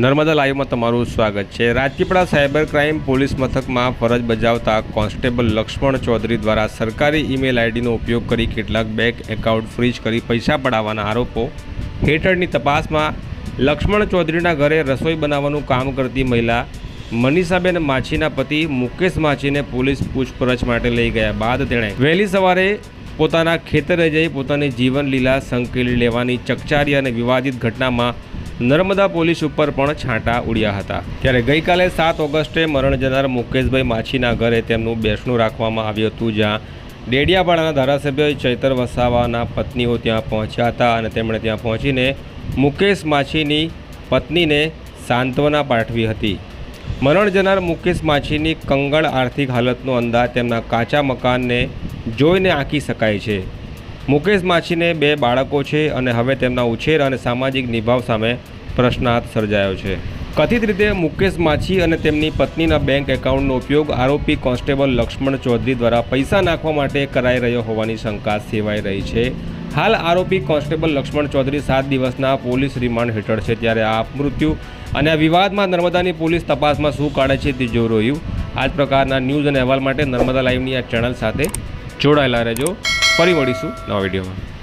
નર્મદા લાઈવમાં તમારું સ્વાગત છે. રાજપીપળા સાયબર ક્રાઇમ પોલીસ મથકમાં ફરજ બજાવતા કોન્સ્ટેબલ લક્ષ્મણ ચૌધરી દ્વારા સરકારી ઈમેલ આઈડીનો ઉપયોગ કરી કેટલાક બેંક એકાઉન્ટ ફ્રીજ કરી પૈસા પડાવવાના આરોપો. હેઠળની તપાસમાં લક્ષ્મણ ચૌધરીના ઘરે રસોઈ બનાવવાનું કામ કરતી મહિલા મનીષાબેન માછીના પતિ મુકેશ માછીને પોલીસ પૂછપરછ માટે લઈ ગયા બાદ તેણે વહેલી સવારે પોતાના ખેતરે જઈ પોતાની જીવનલીલા સંકેલી લેવાની ચકચારી અને વિવાદિત ઘટનામાં નર્મદા પોલીસ ઉપર પણ છાંટા ઉડ્યા હતા. ત્યારે ગઈકાલે સાત ઓગસ્ટે મરણ જનાર મુકેશભાઈ માછીના ઘરે તેમનું બેસણું રાખવામાં આવ્યું હતું, જ્યાં ડેડિયાપાડાના ધારાસભ્ય ચૈતર વસાવાના પત્નીઓ ત્યાં પહોંચ્યા હતા અને તેમણે ત્યાં પહોંચીને મુકેશ માછીની પત્નીને સાંત્વના પાઠવી હતી. મરણ જનાર મુકેશ માછીની કંગળ આર્થિક હાલતનો અંદાજ તેમના કાચા મકાનને જોઈને આંકી શકાય છે. મુકેશ માછીને બે બાળકો છે અને હવે તેમના ઉછેર અને સામાજિક નિભાવ સામે પ્રશ્નાર્થ સર્જાયો છે. કથિત રીતે મુકેશ માછી અને તેમની પત્નીના બેંક એકાઉન્ટનો ઉપયોગ આરોપી કોન્સ્ટેબલ લક્ષ્મણ ચૌધરી દ્વારા પૈસા નાખવા માટે કરાઈ રહ્યો હોવાની શંકા સેવાઈ રહી છે. હાલ આરોપી કોન્સ્ટેબલ લક્ષ્મણ ચૌધરી સાત દિવસના પોલીસ રિમાન્ડ હેઠળ છે ત્યારે આ મૃત્યુ અને આ વિવાદમાં નર્મદાની પોલીસ તપાસમાં શું કાઢે છે તે જોઈ રહ્યું. આ જ પ્રકારના ન્યૂઝ અને અહેવાલ માટે નર્મદા લાઈવની આ ચેનલ સાથે જોડાયેલા રહેજો. ફરી મળીશું નવા વિડીયોમાં.